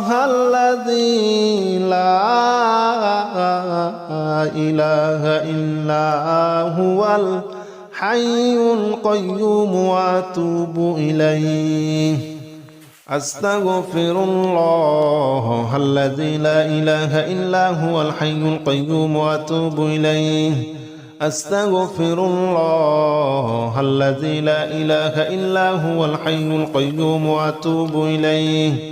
الذي لا إله إلا هو الحي القيوم وأتوب إليه. أستغفر الله الذي لا إله إلا هو الحي القيوم وأتوب إليه. أستغفر الله الذي لا إله إلا هو الحي القيوم وأتوب إليه.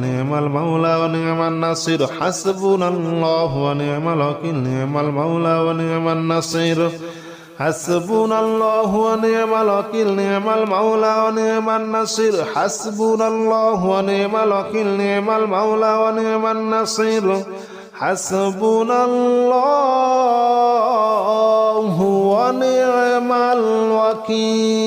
نعم المولى ونعم النصير حسبنا الله ونعم الوكيل نعم المولى ونعم النصير حسبنا الله ونعم الوكيل نعم المولى ونعم النصير حسبنا الله ونعم الوكيل نعم المولى ونعم النصير حسبنا الله ونعم الوكيل نعم المولى ونعم النصير حسبنا الله ونعم الوكيل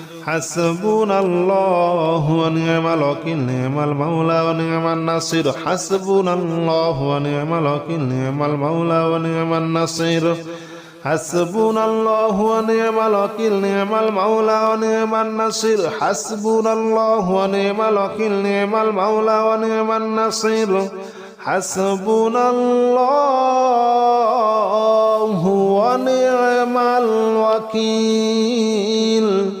نعم المولى ونعم النصير حسبنا الله ونعم الوكيل نعم المولى ونعم النصير حسبنا الله ونعم الوكيل نعم المولى ونعم النصير حسبنا الله ونعم الوكيل نعم المولى ونعم النصير حسبنا الله ونعم الوكيل نعم المولى ونعم النصير حسبنا الله ونعم الوكيل